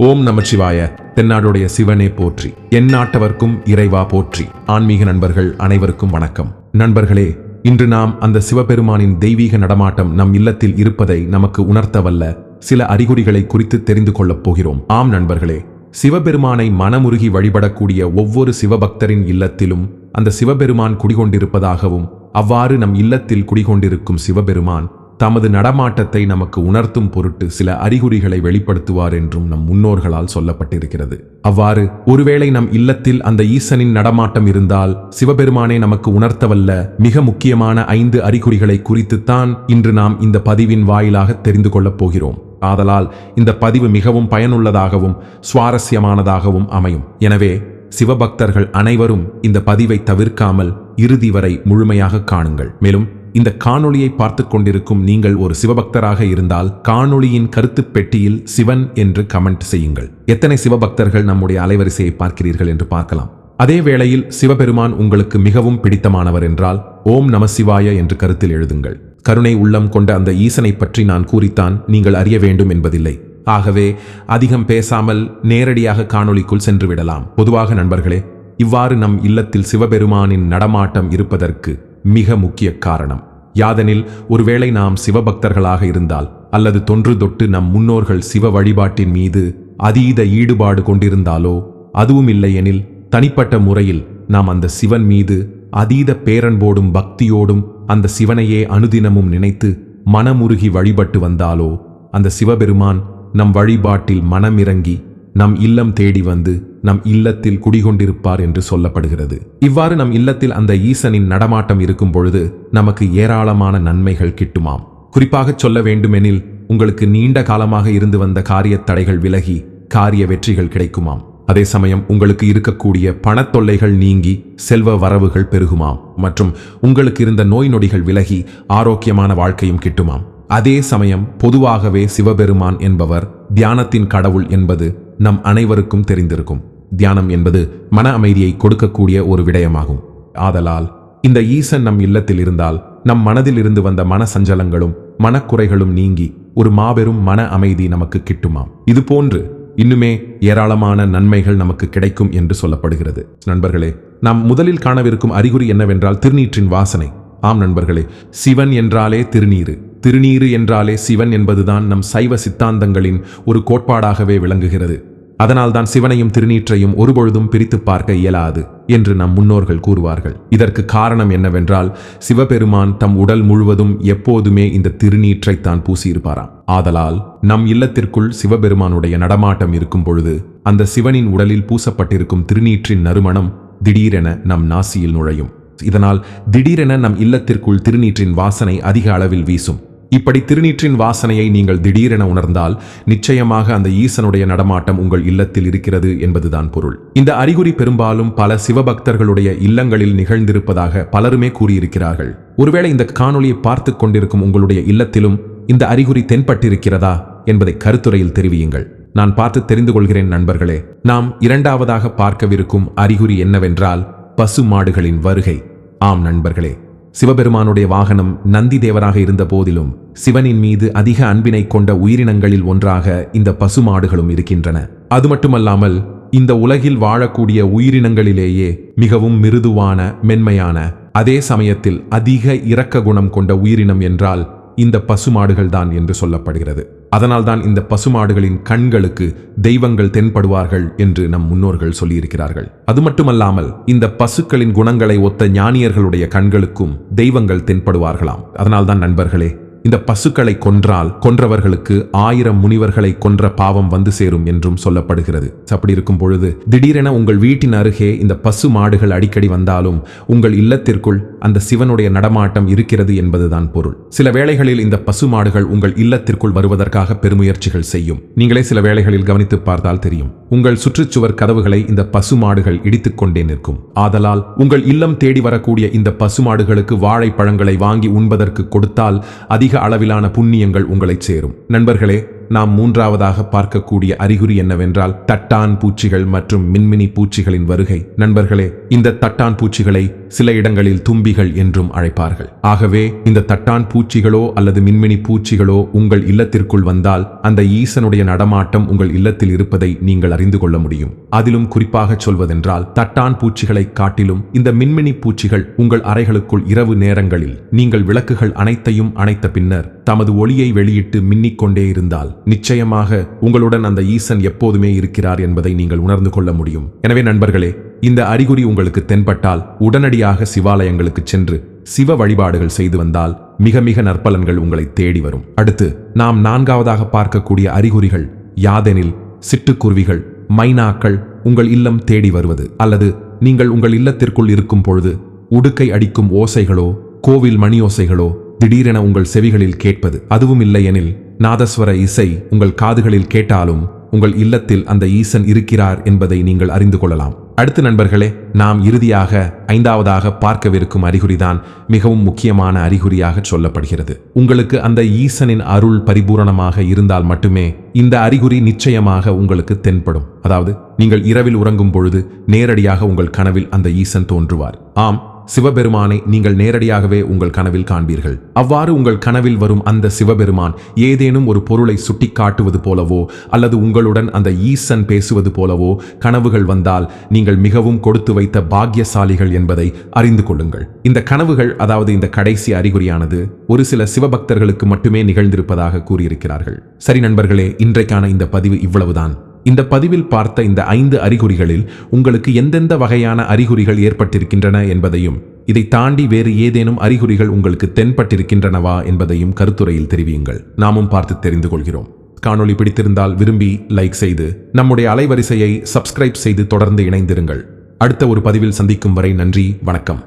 ஓம் நமச்சிவாய. தென்னாடுடைய சிவனே போற்றி. என் நாட்டவர்க்கும் இறைவா போற்றி. ஆன்மீக நண்பர்கள் அனைவருக்கும் வணக்கம். நண்பர்களே இன்று நாம் அந்த சிவபெருமானின் தெய்வீக நடமாட்டம் நம் இல்லத்தில் இருப்பதை நமக்கு உணர்த்தவல்ல. சில அறிகுறிகளை குறித்து தெரிந்து கொள்ளப் போகிறோம். ஆம் நண்பர்களே சிவபெருமானை மனமுருகி வழிபடக்கூடிய ஒவ்வொரு சிவபக்தரின் இல்லத்திலும் அந்த சிவபெருமான் குடிகொண்டிருப்பதாகவும் அவ்வாறு நம் இல்லத்தில் குடிகொண்டிருக்கும் சிவபெருமான் தமது நடமாட்டத்தை நமக்கு உணர்த்தும் பொருட்டு சில அறிகுறிகளை வெளிப்படுத்துவார் என்றும் நம் முன்னோர்களால் சொல்லப்பட்டிருக்கிறது. அவ்வாறு ஒருவேளை நம் இல்லத்தில் அந்த ஈசனின் நடமாட்டம் இருந்தால் சிவபெருமானே நமக்கு உணர்த்தவல்ல மிக முக்கியமான ஐந்து அறிகுறிகளை குறித்துத்தான் இன்று நாம் இந்த பதிவின் வாயிலாக தெரிந்து கொள்ளப் போகிறோம். ஆதலால் இந்த பதிவு மிகவும் பயனுள்ளதாகவும் சுவாரஸ்யமானதாகவும் அமையும். எனவே சிவபக்தர்கள் அனைவரும் இந்த பதிவை தவிர்க்காமல் இறுதி வரை முழுமையாக காணுங்கள். மேலும் இந்த காணொளியை பார்த்து கொண்டிருக்கும் நீங்கள் ஒரு சிவபக்தராக இருந்தால் காணொளியின் கருத்து பெட்டியில் சிவன் என்று கமெண்ட் செய்யுங்கள். எத்தனை சிவபக்தர்கள் நம்முடைய அலைவரிசையை பார்க்கிறீர்கள் என்று பார்க்கலாம். அதே வேளையில் சிவபெருமான் உங்களுக்கு மிகவும் பிடித்தமானவர் என்றால் ஓம் நம சிவாய என்று கருத்தில் எழுதுங்கள். கருணை உள்ளம் கொண்ட அந்த ஈசனை பற்றி நான் கூறித்தான் நீங்கள் அறிய வேண்டும் என்பதில்லை. ஆகவே அதிகம் பேசாமல் நேரடியாக காணொளிக்குள் சென்று விடலாம். பொதுவாக நண்பர்களே இவ்வாறு நம் இல்லத்தில் சிவபெருமானின் நடமாட்டம் இருப்பதற்கு மிக முக்கிய காரணம். யாதெனில் ஒருவேளை நாம் சிவபக்தர்களாக இருந்தால் அல்லது தொன்று தொட்டு நம் முன்னோர்கள் சிவ வழிபாட்டின் மீது அதீத ஈடுபாடு கொண்டிருந்தாலோ அதுவும் இல்லையெனில் தனிப்பட்ட முறையில் நாம் அந்த சிவன் மீது அதீத பேரன்போடும் பக்தியோடும் அந்த சிவனையே அனுதினமும் நினைத்து மனமுருகி வழிபட்டு வந்தாலோ அந்த சிவபெருமான் நம் வழிபாட்டில் மனமிறங்கி நம் இல்லம் தேடி வந்து நம் இல்லத்தில் குடிகொண்டிருப்பார் என்று சொல்லப்படுகிறது. இவ்வாறு நம் இல்லத்தில் அந்த ஈசனின் நடமாட்டம் இருக்கும் பொழுது நமக்கு ஏராளமான நன்மைகள் கிட்டுமாம். குறிப்பாக சொல்ல வேண்டுமெனில் உங்களுக்கு நீண்ட காலமாக இருந்து வந்த காரியத் தடைகள் விலகி காரிய வெற்றிகள் கிடைக்குமாம். அதே சமயம் உங்களுக்கு இருக்கக்கூடிய பணத்தொல்லைகள் நீங்கி செல்வ வரவுகள் பெருகுமாம் மற்றும் உங்களுக்கு இருந்த நோய் நொடிகள் விலகி ஆரோக்கியமான வாழ்க்கையும் கிட்டுமாம். அதே சமயம் பொதுவாகவே சிவபெருமான் என்பவர் தியானத்தின் கடவுள் என்பது நம் அனைவருக்கும் தெரிந்திருக்கும். தியானம் என்பது மன அமைதியை கொடுக்கக்கூடிய ஒரு விடயமாகும். ஆதலால் இந்த ஈசன் நம் இல்லத்தில் இருந்தால் நம் மனதில் இருந்து வந்த மன சஞ்சலங்களும் மனக்குறைகளும் நீங்கி ஒரு மாபெரும் மன அமைதி நமக்கு கிட்டுமாம். இது போன்று இன்னுமே ஏராளமான நன்மைகள் நமக்கு கிடைக்கும் என்று சொல்லப்படுகிறது. நண்பர்களே நாம் முதலில் காணவிருக்கும் அறிகுறி என்னவென்றால் திருநீற்றின் வாசனை. ஆம் நண்பர்களே சிவன் என்றாலே திருநீரு. திருநீரு என்றாலே சிவன் என்பதுதான் நம் சைவ சித்தாந்தங்களின் ஒரு கோட்பாடாகவே விளங்குகிறது. அதனால்தான் சிவனையும் திருநீற்றையும் ஒருபொழுதும் பிரித்து பார்க்க இயலாது என்று நம் முன்னோர்கள் கூறுவார்கள். இதற்கு காரணம் என்னவென்றால் சிவபெருமான் தம் உடல் முழுவதும் எப்போதுமே இந்த திருநீற்றைத்தான் பூசியிருப்பாராம். ஆதலால் நம் இல்லத்திற்குள் சிவபெருமானுடைய நடமாட்டம் இருக்கும் பொழுது அந்த சிவனின் உடலில் பூசப்பட்டிருக்கும் திருநீற்றின் நறுமணம் திடீரென நம் நாசியில் நுழையும். இதனால் திடீரென நம் இல்லத்திற்குள் திருநீற்றின் வாசனை அதிக அளவில் வீசும். இப்படி திருநீற்றின் வாசனையை நீங்கள் திடீரென உணர்ந்தால் நிச்சயமாக அந்த ஈசனுடைய நடமாட்டம் உங்கள் இல்லத்தில் இருக்கிறது என்பதுதான் பொருள். இந்த அறிகுறி பெரும்பாலும் பல சிவபக்தர்களுடைய இல்லங்களில் நிகழ்ந்திருப்பதாக பலருமே கூறியிருக்கிறார்கள். ஒருவேளை இந்த காணொளியை பார்த்து கொண்டிருக்கும் உங்களுடைய இல்லத்திலும் இந்த அறிகுறி தென்பட்டிருக்கிறதா என்பதை கருத்துரையில் தெரிவியுங்கள். நான் பார்த்து தெரிந்து கொள்கிறேன் நண்பர்களே. நாம் இரண்டாவதாக பார்க்கவிருக்கும் அறிகுறி என்னவென்றால் பசு மாடுகளின் வருகை. ஆம் நண்பர்களே. சிவபெருமானுடைய வாகனம் நந்தி தேவராக இருந்த போதிலும் சிவனின் மீது அதிக அன்பினை கொண்ட உயிரினங்களில் ஒன்றாக இந்த பசுமாடுகளும் இருக்கின்றன. அது மட்டுமல்லாமல் இந்த உலகில் வாழக்கூடிய உயிரினங்களிலேயே மிகவும் மிருதுவான மென்மையான அதே சமயத்தில் அதிக இரக்க குணம் கொண்ட உயிரினம் என்றால் இந்த பசுமாடுகள்தான் என்று சொல்லப்படுகிறது. அதனால்தான் இந்த பசுமாடுகளின் கண்களுக்கு தெய்வங்கள் தென்படுவார்கள் என்று நம் முன்னோர்கள் சொல்லியிருக்கிறார்கள். அது மட்டுமல்லாமல் இந்த பசுக்களின் குணங்களை ஒத்த ஞானியர்களுடைய கண்களுக்கும் தெய்வங்கள் தென்படுவார்களாம். அதனால்தான் நண்பர்களே இந்த பசுக்களை கொன்றால் கொன்றவர்களுக்கு ஆயிரம் முனிவர்களை கொன்ற பாவம் வந்து சேரும் என்றும் சொல்லப்படுகிறது. அப்படி இருக்கும் பொழுது திடீரென உங்கள் வீட்டின் அருகே இந்த பசு மாடுகள் அடிக்கடி வந்தாலும் உங்கள் இல்லத்திற்குள் அந்த சிவனுடைய நடமாட்டம் இருக்கிறது என்பதுதான் பொருள். சில வேளைகளில் இந்த பசு மாடுகள் உங்கள் இல்லத்திற்குள் வருவதற்காக பெருமுயற்சிகள் செய்யும். நீங்களே சில வேளைகளில் கவனித்து பார்த்தால் தெரியும். உங்கள் சுற்றுச்சுவர் கதவுகளை இந்த பசு மாடுகள் நிற்கும். ஆதலால் உங்கள் இல்லம் தேடி வரக்கூடிய இந்த பசு மாடுகளுக்கு வாழைப்பழங்களை வாங்கி உண்பதற்கு கொடுத்தால் அதிக அளவிலான புண்ணியங்கள் உங்களை சேரும். நண்பர்களே நாம் மூன்றாவதாக பார்க்கக்கூடிய அறிகுறி என்னவென்றால் தட்டான் பூச்சிகள் மற்றும் மின்மினி பூச்சிகளின் வருகை. நண்பர்களே இந்த தட்டான் பூச்சிகளை சில இடங்களில் தும்பிகள் என்றும் அழைப்பார்கள். ஆகவே இந்த தட்டான் பூச்சிகளோ அல்லது மின்மினி பூச்சிகளோ உங்கள் இல்லத்திற்குள் வந்தால் அந்த ஈசனுடைய நடமாட்டம் உங்கள் இல்லத்தில் இருப்பதை நீங்கள் அறிந்து கொள்ள முடியும். அதிலும் குறிப்பாக சொல்வதென்றால் தட்டான் பூச்சிகளை காட்டிலும் இந்த மின்மினி பூச்சிகள் உங்கள் அறைகளுக்குள் இரவு நேரங்களில் நீங்கள் விளக்குகள் அனைத்தையும் அணைத்த பின்னர் தமது ஒளியை வெளியிட்டு மின்னிக் கொண்டே இருந்தால் நிச்சயமாக உங்களுடன் அந்த ஈசன் எப்போதுமே இருக்கிறார் என்பதை நீங்கள் உணர்ந்து கொள்ள முடியும். எனவே நண்பர்களே இந்த அறிகுறி உங்களுக்கு தென்பட்டால் உடனடியாக சிவாலயங்களுக்கு சென்று சிவ வழிபாடுகள் செய்து வந்தால் மிக மிக நற்பலன்கள் உங்களை தேடி வரும். அடுத்து நாம் நான்காவதாக பார்க்கக்கூடிய அறிகுறிகள் யாதெனில் சிட்டுக்குருவிகள் மைனாக்கள் உங்கள் இல்லம் தேடி வருவது அல்லது நீங்கள் உங்கள் இல்லத்திற்குள் இருக்கும் பொழுது உடுக்கை அடிக்கும் ஓசைகளோ கோவில் மணி ஓசைகளோ திடீரென உங்கள் செவிகளில் கேட்பது. அதுவும் இல்லையெனில் நாதஸ்வர இசை உங்கள் காதுகளில் கேட்டாலும் உங்கள் இல்லத்தில் அந்த ஈசன் இருக்கிறார் என்பதை நீங்கள் அறிந்து கொள்ளலாம். அடுத்து நண்பர்களே நாம் இறுதியாக ஐந்தாவதாக பார்க்கவிருக்கும் அறிகுறிதான் மிகவும் முக்கியமான அறிகுறியாக சொல்லப்படுகிறது. உங்களுக்கு அந்த ஈசனின் அருள் பரிபூரணமாக இருந்தால் மட்டுமே இந்த அறிகுறி நிச்சயமாக உங்களுக்கு தென்படும். அதாவது நீங்கள் இரவில் உறங்கும் பொழுது நேரடியாக உங்கள் கனவில் அந்த ஈசன் தோன்றுவார். ஆம் சிவபெருமானை நீங்கள் நேரடியாகவே உங்கள் கனவில் காண்பீர்கள். அவ்வாறு உங்கள் கனவில் வரும் அந்த சிவபெருமான் ஏதேனும் ஒரு பொருளை சுட்டிக்காட்டுவது போலவோ அல்லது உங்களுடன் அந்த ஈசன் பேசுவது போலவோ கனவுகள் வந்தால் நீங்கள் மிகவும் கொடுத்து வைத்த பாக்கியசாலிகள் என்பதை அறிந்து கொள்ளுங்கள். இந்த கனவுகள் அதாவது இந்த கடைசி அறிகுறியானது ஒரு சில சிவபக்தர்களுக்கு மட்டுமே நிகழ்ந்திருப்பதாக கூறியிருக்கிறார்கள். சரி நண்பர்களே இன்றைக்கான இந்த பதிவு இவ்வளவுதான். இந்த பதிவில் பார்த்த இந்த ஐந்து அறிகுறிகளில் உங்களுக்கு எந்தெந்த வகையான அறிகுறிகள் ஏற்பட்டிருக்கின்றன என்பதையும் இதை தாண்டி வேறு ஏதேனும் அறிகுறிகள் உங்களுக்கு தென்பட்டிருக்கின்றனவா என்பதையும் கருத்துரையில் தெரிவியுங்கள். நாமும் பார்த்து தெரிந்து கொள்கிறோம். காணொளி பிடித்திருந்தால் விரும்பி லைக் செய்து நம்முடைய அலைவரிசையை சப்ஸ்கிரைப் செய்து தொடர்ந்து இணைந்திருங்கள். அடுத்த ஒரு பதிவில் சந்திக்கும் வரை நன்றி வணக்கம்.